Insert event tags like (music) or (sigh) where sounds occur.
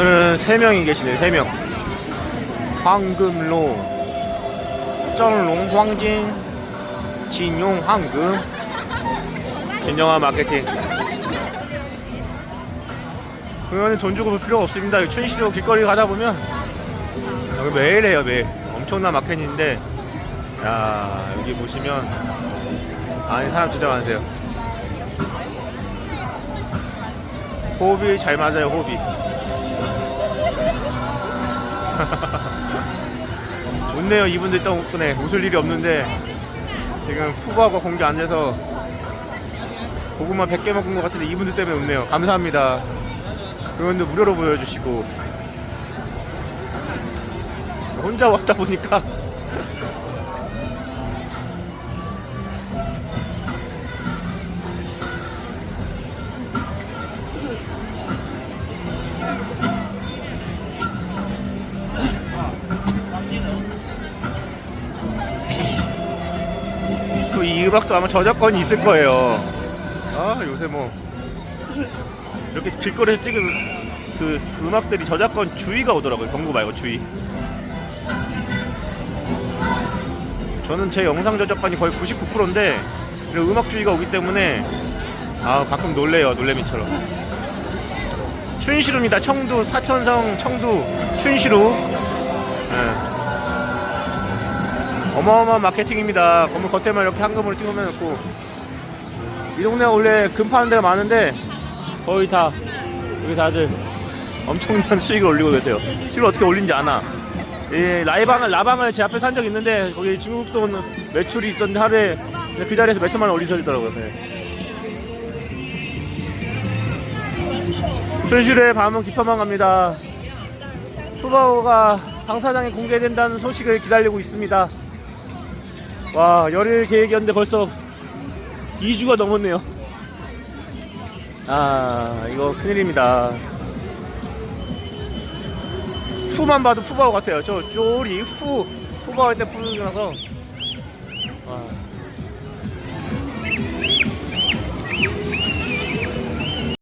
오늘은 3명이 계시네요 3명. 황금로 정롱 황진 진용 황금. 진정한 마케팅. 그러면 돈 주고 볼 필요가 없습니다. 춘시로 길거리 가다 보면. 여기 매일 해요 매일. 엄청난 마켓인데. 야 여기 보시면. 안에 사람 진짜 많으세요. 호흡이 잘 맞아요 호흡이 (laughs) 웃네요 이분들 덕분에. 웃을 일이 없는데 지금 푸바하고 공기 안 돼서 고구마 100개 먹은 것 같은데 이분들 때문에 웃네요. 감사합니다. 그런데 무료로 보여주시고. 혼자 왔다 보니까 또 이 음악도 아마 저작권이 있을 거예요. 아 요새 뭐 이렇게 길거리에서 찍은 그 음악들이 저작권 주의가 오더라고요. 경고 말고 주의. 저는 제 영상 저작권이 거의 99%인데 음악 주의가 오기 때문에 아 가끔 놀래요 놀래미처럼. 춘시루입니다. 청두 사천성 청두 춘시루. 어마어마한 마케팅입니다. 건물 겉에만 이렇게 한금으로 찍어놓고 이 동네 가 원래 금 파는 데가 많은데 거의 다 여기 다들 엄청난 수익을 올리고 계세요. 수익을 어떻게 올린지 아나. 이 라이방을 라방을 제 앞에 산 적 있는데 거기 중국 돈 매출이 있었는데 하루에 그 자리에서 몇천만 원 올리셔더라고요. 네. 순실의 밤은 깊어만 갑니다. 푸바오가 방사장에 공개된다는 소식을 기다리고 있습니다. 와 열일 계획이었는데 벌써 2주가 넘었네요. 아 이거 큰일입니다. 푸만 봐도 푸바오 같아요. 저 쪼리 푸 푸바오 할때 푸나서. 와.